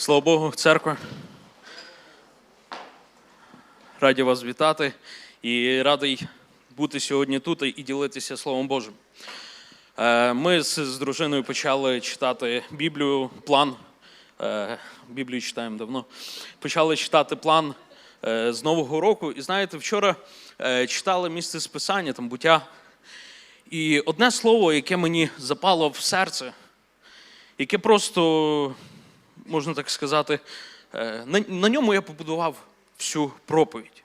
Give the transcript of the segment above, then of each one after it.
Слава Богу, церква. Раді вас вітати і радий бути сьогодні тут і ділитися Словом Божим. Е, Ми з, дружиною почали читати Біблію, план. е, Біблію читаємо давно. Почали читати план е, з Нового року. І знаєте, вчора читали місце списання, там буття. І одне слово, яке мені запало в серце, яке просто можна так сказати, е, на, на ньому я побудував всю проповідь.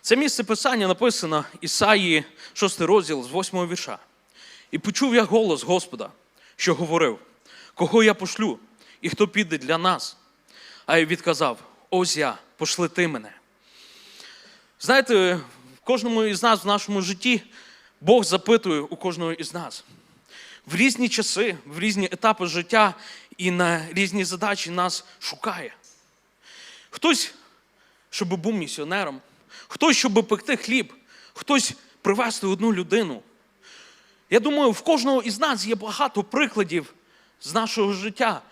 Це місце писання написано Ісаї, 6 розділ з 8 вірша. І почув я голос Господа, що говорив: Кого я пошлю, і хто піде для нас? А я відказав: Ось я, пошли ти мене. Знаєте, в кожному із нас в нашому житті Бог запитує у кожного із нас в різні часи, в різні етапи життя і на різні задачі нас шукає. Хтось, щоб був місіонером, хтось, щоб пекти хліб, хтось привезти одну людину. Я думаю, в кожного із нас є багато прикладів з нашого життя,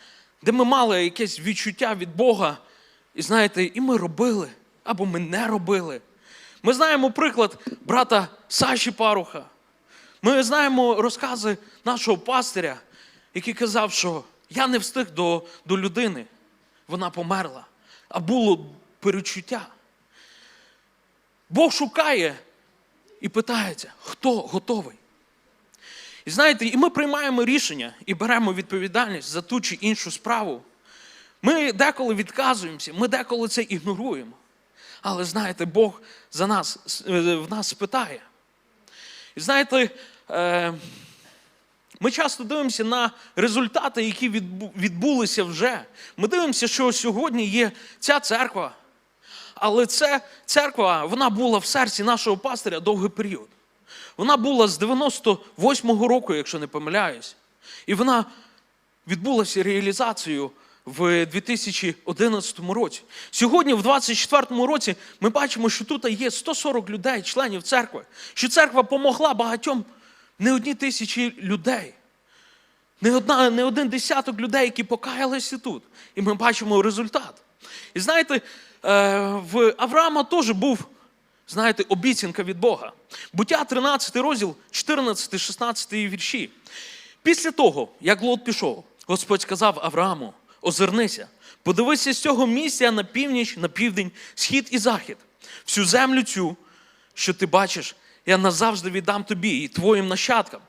де ми мали якесь відчуття від Бога, і знаєте, і ми робили, або ми не робили. Ми знаємо приклад брата Саші Паруха. Ми знаємо розкази нашого пастиря, який казав, що я не встиг до, до людини, вона померла, а було перечуття. Бог шукає і питається, хто готовий. І знаєте, і ми приймаємо рішення і беремо відповідальність за ту чи іншу справу. Ми деколи відказуємося, ми деколи це ігноруємо. Але знаєте, Бог за нас, е, в нас питає. І знаєте, е, ми часто дивимося на результати, які відбулися вже. Ми дивимося, що сьогодні є ця церква. Але ця церква вона була в серці нашого пастиря довгий період. Вона була з 98-го року, якщо не помиляюсь. І вона відбулася реалізацією в 2011 році. Сьогодні, в 2024 році, ми бачимо, що тут є 140 людей, членів церкви, що церква помогла багатьом не одні тисячі людей. Не, одна, не один десяток людей, які покаялися тут. І ми бачимо результат. І знаєте, е, в Авраама теж був, знаєте, обіцянка від Бога. Буття 13 розділ, 14-16 вірші. Після того, як Лот пішов, Господь сказав Аврааму: озирнися, подивися з цього місця на північ, на південь, схід і захід. Всю землю цю, що ти бачиш, я назавжди віддам тобі і твоїм нащадкам.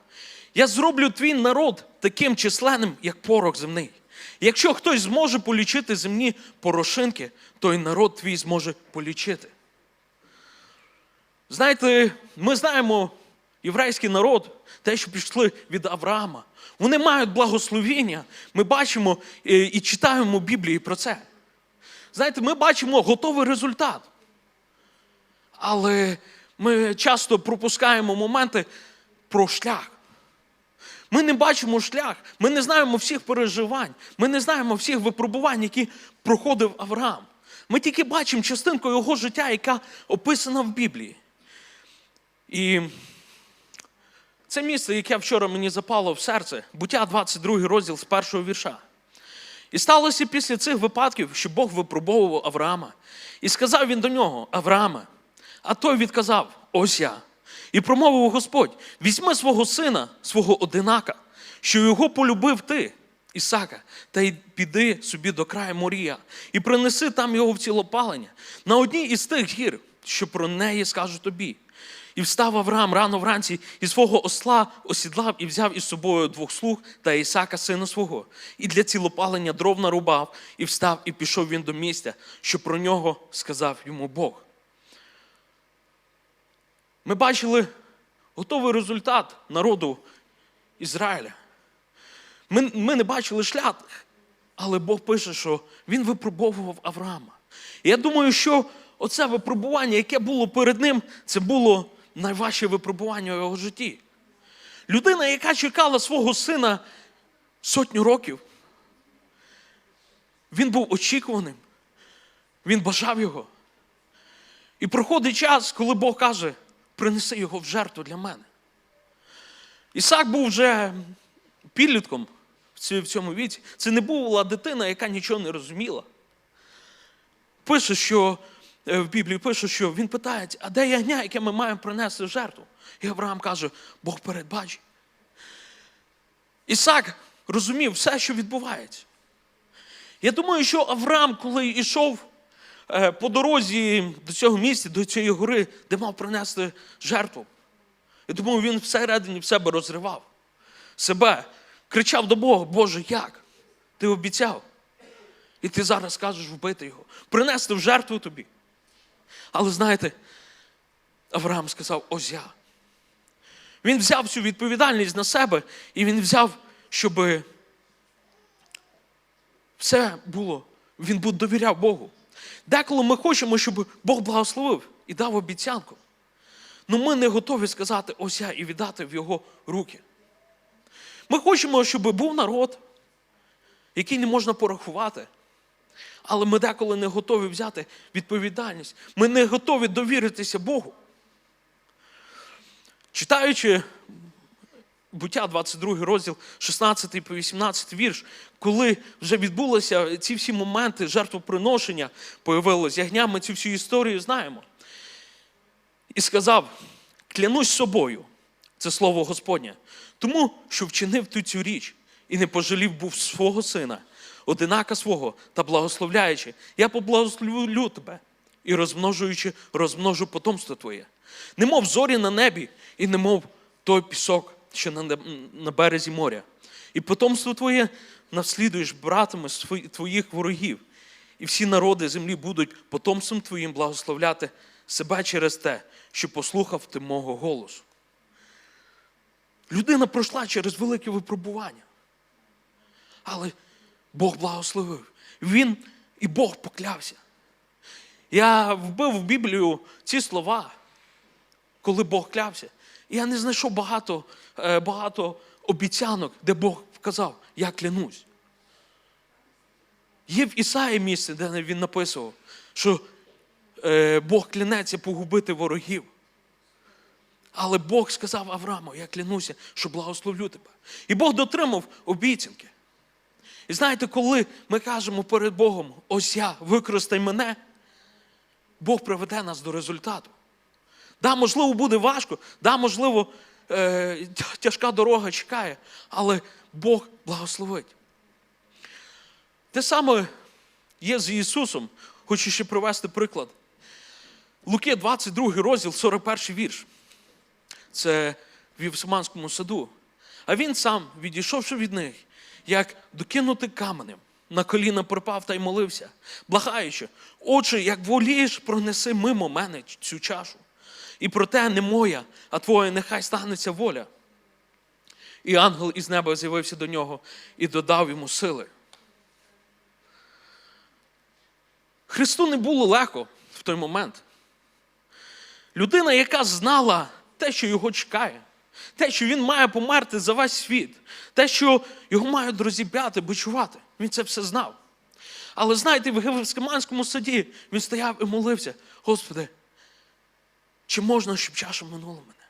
Я зроблю твій народ таким численним, як порох земний. Якщо хтось зможе полічити земні порошинки, то й народ твій зможе полічити. Знаєте, ми знаємо єврейський народ, те, що пішли від Авраама. Вони мають благословіння. Ми бачимо е, і читаємо Біблії про це. Знаєте, ми бачимо готовий результат. Але ми часто пропускаємо моменти про шлях. Ми не бачимо шлях, ми не знаємо всіх переживань, ми не знаємо всіх випробувань, які проходив Авраам. Ми тільки бачимо частинку його життя, яка описана в Біблії. І це місце, яке вчора мені запало в серце, буття 22 розділ з першого вірша. І сталося після цих випадків, що Бог випробовував Авраама. І сказав він до нього: Аврааме, а той відказав: Ось я. І промовив Господь: візьми свого сина, свого одинака, що його полюбив ти, Ісака, та й піди собі до краю Морія, і принеси там його в цілопалення на одній із тих гір, що про неї скажу тобі. І встав Авраам рано вранці і свого осла осідлав і взяв із собою двох слуг та Ісака, сина свого, і для цілопалення дров нарубав, і встав, і пішов він до місця, що про нього сказав йому Бог. Ми бачили готовий результат народу Ізраїля. Ми, ми не бачили шлях, але Бог пише, що він випробовував Авраама. І я думаю, що оце випробування, яке було перед ним, це було найважче випробування в його житті. Людина, яка чекала свого сина сотню років, він був очікуваним, він бажав його. І проходить час, коли Бог каже, принеси його в жертву для мене. Ісак був вже підлітком в цьому віці. Це не була дитина, яка нічого не розуміла. Пише, що е, в Біблії пише, що він питає, а де ягня, яке ми маємо принести в жертву? І Авраам каже, Бог передбачить. Ісак розумів все, що відбувається. Я думаю, що Авраам, коли йшов по дорозі до цього місця, до цієї гори, де мав принести жертву, я думаю, він всередині в себе розривав себе, кричав до Бога, Боже, як? Ти обіцяв. І ти зараз кажеш вбити його, принести в жертву тобі. Але знаєте, Авраам сказав, ось я. Він взяв всю відповідальність на себе, і він взяв, щоб все було, він довіряв Богу. Деколи ми хочемо, щоб Бог благословив і дав обіцянку. але ми не готові сказати ось я і віддати в його руки. Ми хочемо, щоб був народ, який не можна порахувати. Але ми деколи не готові взяти відповідальність. Ми не готові довіритися Богу. Читаючи буття 22 розділ, 16 по 18 вірш, коли вже відбулися ці всі моменти жертвоприношення, появилось ягня, ми цю всю історію знаємо. І сказав: клянусь собою, це слово Господнє, тому що вчинив ту цю річ і не пожалів був свого сина, одинака свого та благословляючи, я поблагословлю тебе і розмножуючи, розмножу потомство твоє. Немов зорі на небі, і немов той пісок, що на, на березі моря. І потомство твоє наслідуєш братами твоїх ворогів, і всі народи землі будуть потомством твоїм благословляти себе через те, що послухав ти мого голосу. Людина пройшла через велике випробування. Але Бог благословив. Він і Бог поклявся. Я вбив в Біблію ці слова, коли Бог клявся. Я не знайшов багато, е, багато обіцянок, де Бог сказав, я клянусь. Є в Ісаї місце, де він написував, що е, Бог клянеться погубити ворогів. Але Бог сказав Аврааму, я клянуся, що благословлю тебе. І Бог дотримав обіцянки. І знаєте, коли ми кажемо перед Богом, ось я, використай мене, Бог приведе нас до результату. Да, можливо, буде важко, да, можливо, е, тяжка дорога чекає, але Бог благословить. Те саме є з Ісусом. Хочу ще привести приклад. Луки 22 розділ, 41 вірш. Це в Євсиманському саду. А він сам, відійшовши від них, як докинути каменем, на коліна припав та й молився, благаючи, отче, як волієш, пронеси мимо мене цю чашу. І проте не моя, а твоя нехай станеться воля. І ангел із неба з'явився до нього і додав йому сили. Христу не було легко в той момент. Людина, яка знала те, що його чекає, те, що він має померти за весь світ, те, що його мають розіб'яти, бичувати. Він це все знав. Але знаєте, в Гевскиманському саді він стояв і молився: Господи, чи можна, щоб чаша минула мене?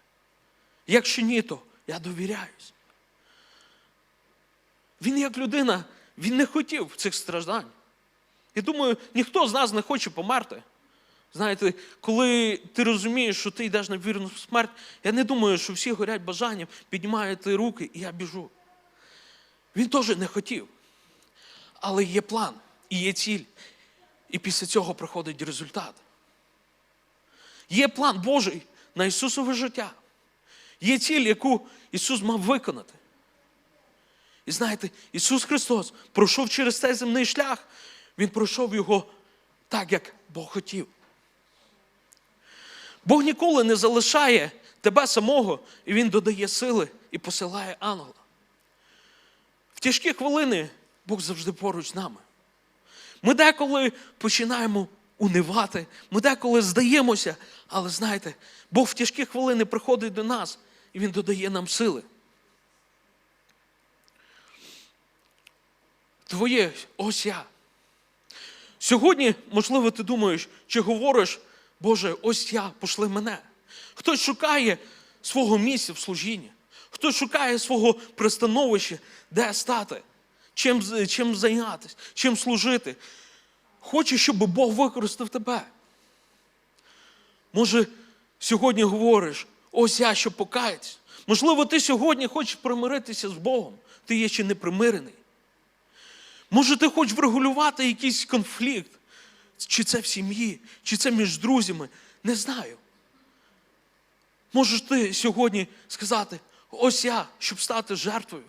Якщо ні, то я довіряюсь. Він як людина, він не хотів цих страждань. Я думаю, ніхто з нас не хоче померти. Знаєте, коли ти розумієш, що ти йдеш на вірну смерть, я не думаю, що всі горять бажанням, піднімаєте руки, і я біжу. Він теж не хотів. Але є план і є ціль. І після цього приходить результат. Є план Божий на Ісусове життя. Є ціль, яку Ісус мав виконати. І знаєте, Ісус Христос пройшов через цей земний шлях, Він пройшов його так, як Бог хотів. Бог ніколи не залишає тебе самого, і Він додає сили і посилає ангела. В тяжкі хвилини Бог завжди поруч з нами. Ми деколи починаємо унивати, ми деколи здаємося, але знаєте, Бог в тяжкі хвилини приходить до нас і Він додає нам сили. Твоє ось я. Сьогодні, можливо, ти думаєш, чи говориш, Боже, ось я, пошли мене. Хтось шукає свого місця в служінні, хтось шукає свого пристановища, де стати. чим, чим зайнятися, чим служити. Хочеш, щоб Бог використав тебе. Може, сьогодні говориш, ось я щоб покаятися. Можливо, ти сьогодні хочеш примиритися з Богом, ти є ще не примирений. Може, ти хочеш врегулювати якийсь конфлікт, чи це в сім'ї, чи це між друзями, не знаю. Можеш ти сьогодні сказати, ось я, щоб стати жертвою,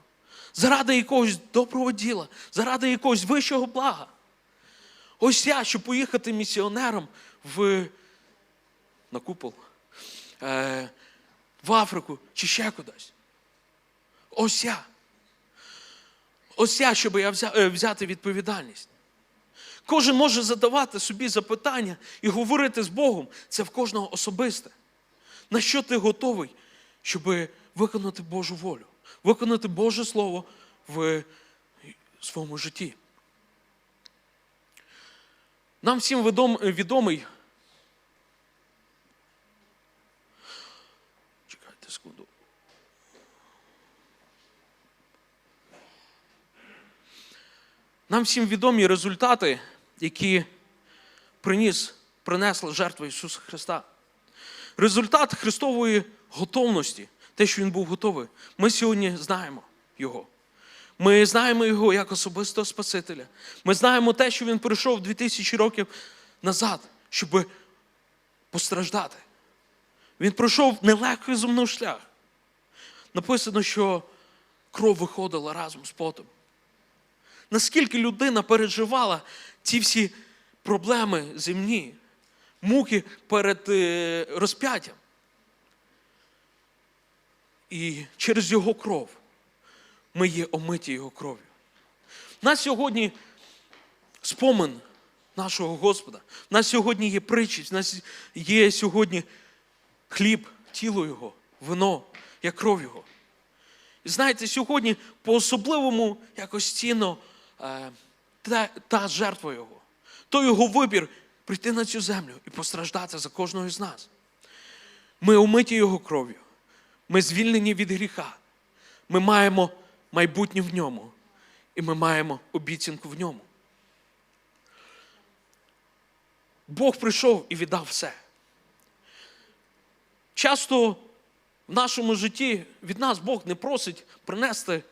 заради якогось доброго діла, заради якогось вищого блага. Ось я, щоб поїхати місіонером в, на купол, е, в Африку чи ще кудись. Ось я. Ось я, щоб я е, взяти відповідальність. Кожен може задавати собі запитання і говорити з Богом. Це в кожного особисте. На що ти готовий, щоб виконати Божу волю, виконати Боже Слово в своєму житті? Нам всім відом, відомий. Чекайте секунду. Нам всім відомі результати, які приніс, принесла жертва Ісуса Христа. Результат Христової готовності, те, що Він був готовий, ми сьогодні знаємо Його. Ми знаємо Його як особистого Спасителя. Ми знаємо те, що Він прийшов 2000 років назад, щоб постраждати. Він пройшов нелегкий земний шлях. Написано, що кров виходила разом з потом. Наскільки людина переживала ці всі проблеми земні, муки перед е, розп'яттям. І через його кров ми є омиті його кров'ю. У нас сьогодні спомин нашого Господа. У нас сьогодні є притчість, у нас є сьогодні хліб, тіло Його, вино, як кров Його. І знаєте, сьогодні по-особливому якось цінно е, та, та жертва Його, той його вибір прийти на цю землю і постраждати за кожного з нас. Ми омиті Його кров'ю, ми звільнені від гріха, ми маємо майбутнє в ньому, і ми маємо обіцянку в ньому. Бог прийшов і віддав все. Часто в нашому житті від нас Бог не просить принести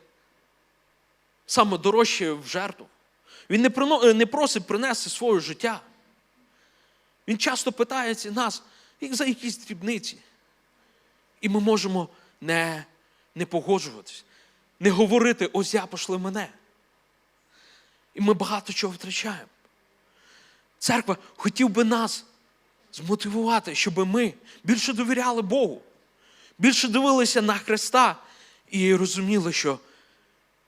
саме дорожче в жертву. Він не, прино, не просить принести своє життя. Він часто питається нас як за якісь дрібниці. І ми можемо не, не погоджуватись, не говорити, ось я пошли мене. І ми багато чого втрачаємо. Церква хотів би нас змотивувати, щоб ми більше довіряли Богу, більше дивилися на Христа і розуміли, що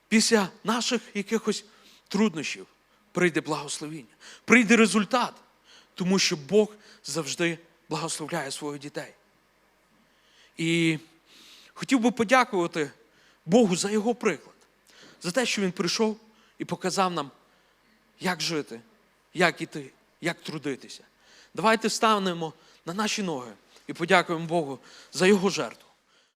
після наших якихось труднощів прийде благословіння, прийде результат, тому що Бог завжди благословляє своїх дітей. І хотів би подякувати Богу за його приклад, за те, що він прийшов і показав нам, як жити, як іти, як трудитися. Давайте станемо на наші ноги і подякуємо Богу за його жертву.